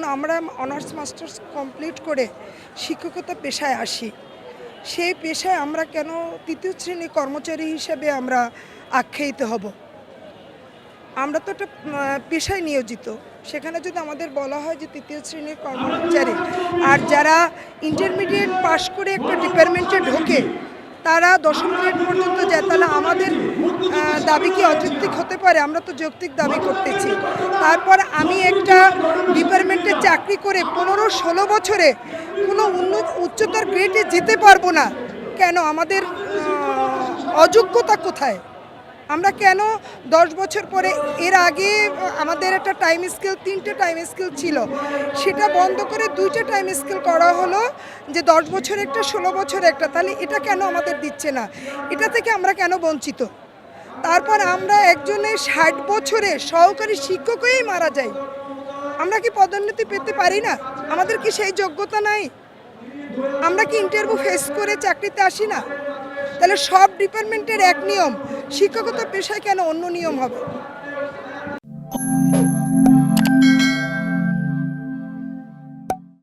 কারণ আমরা honours, masters complete করে শিক্ষকতা পেশায় আসি। সেই পেশায় আমরা কেন তৃতীয় শ্রেণি কর্মচারী হিসেবে আমরা আখ্যায়িত হব? আমরা তো একটা পেশায় নিয়োজিত। সেখানে যদি আমাদের বলা হয় যে তৃতীয় শ্রেণির কর্মচারী, আর যারা ইন্টারমিডিয়েট পাশ করে একটা ডিপার্টমেন্টে ঢোকে, তারা দশম গ্রেড পর্যন্ত যায়, তাহলে আমাদের দাবি কি অযৌক্তিক হতে পারে? আমরা তো যৌক্তিক দাবি করতেছি। তারপর আমি একটা চাকরি করে পনেরো ষোলো বছরে কোনো উন্নত উচ্চতর গ্রেডে যেতে পারব না। কেন? আমাদের অযোগ্যতা কোথায়? আমরা কেন দশ বছর পরে, এর আগে আমাদের একটা টাইম স্কেল তিনটে টাইম স্কেল ছিল। সেটা বন্ধ করে দুইটা টাইম স্কেল করা হলো যে দশ বছর একটা, ষোলো বছর একটা। তাহলে এটা কেন আমাদের দিচ্ছে না? এটা থেকে আমরা কেন বঞ্চিত? তারপর আমরা একজনের ষাট বছরে সহকারী শিক্ষক হয়েই মারা যাই। আমরা কি পদোন্নতি পেতে পারি না? আমাদের কি সেই যোগ্যতা নাই? আমরা কি ইন্টারভিউ ফেস করে চাকরিতে আসি না? তাহলে সব ডিপার্টমেন্টের এক নিয়ম শিক্ষকতা পেশায় কেন অন্য নিয়ম হবে?